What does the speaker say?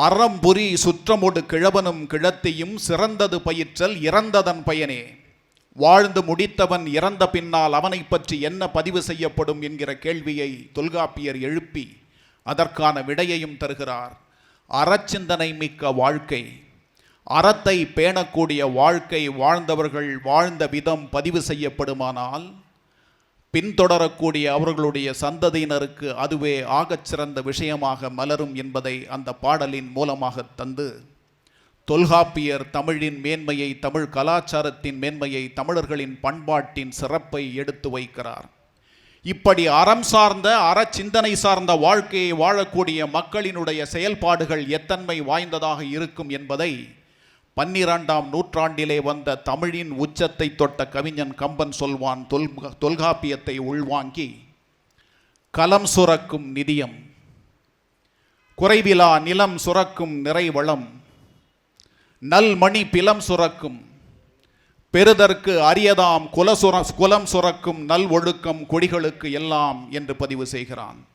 அறம்புரி சுற்றமொடு கிழவனும் கிழத்தியும் சிறந்தது பயிற்றல் இறந்ததன் பயனே. வாழ்ந்து முடித்தவன் இறந்த பின்னால் அவனைப் பற்றி என்ன பதிவு செய்யப்படும் என்கிற கேள்வியை தொல்காப்பியர் எழுப்பி அதற்கான விடையையும் தருகிறார். அறச்சிந்தனை மிக்க வாழ்க்கை. அறத்தை பேணக்கூடிய வாழ்க்கை வாழ்ந்தவர்கள் வாழ்ந்த விதம் பதிவு செய்யப்படுமானால் பின்தொடரக்கூடிய அவர்களுடைய சந்ததியினருக்கு அதுவே ஆகச் சிறந்த விஷயமாக மலரும் என்பதை அந்த பாடலின் மூலமாக தந்து தொல்காப்பியர் தமிழின் மேன்மையை தமிழ் கலாச்சாரத்தின் மேன்மையை தமிழர்களின் பண்பாட்டின் சிறப்பை எடுத்து வைக்கிறார். இப்படி அறம் சார்ந்த அறச்சிந்தனை சார்ந்த வாழ்க்கையை வாழக்கூடிய மக்களினுடைய செயல்பாடுகள் எத்தன்மை வாய்ந்ததாக இருக்கும் என்பதை பன்னிரண்டாம் நூற்றாண்டிலே வந்த தமிழின் உச்சத்தை தொட்ட கவிஞன் கம்பன் சொல்வான் தொல் தொல்காப்பியத்தை உள்வாங்கி கலம் சுரக்கும் நிதியம் குறைவிலா நிலம் சுரக்கும் நிறைவளம் நல்மணி பிலம் சுரக்கும் பெறுதற்கு அரியதாம் குலசுர குலம் சுரக்கும் நல் ஒழுக்கம் கொடிகளுக்கு எல்லாம் என்று பதிவு செய்கிறான்.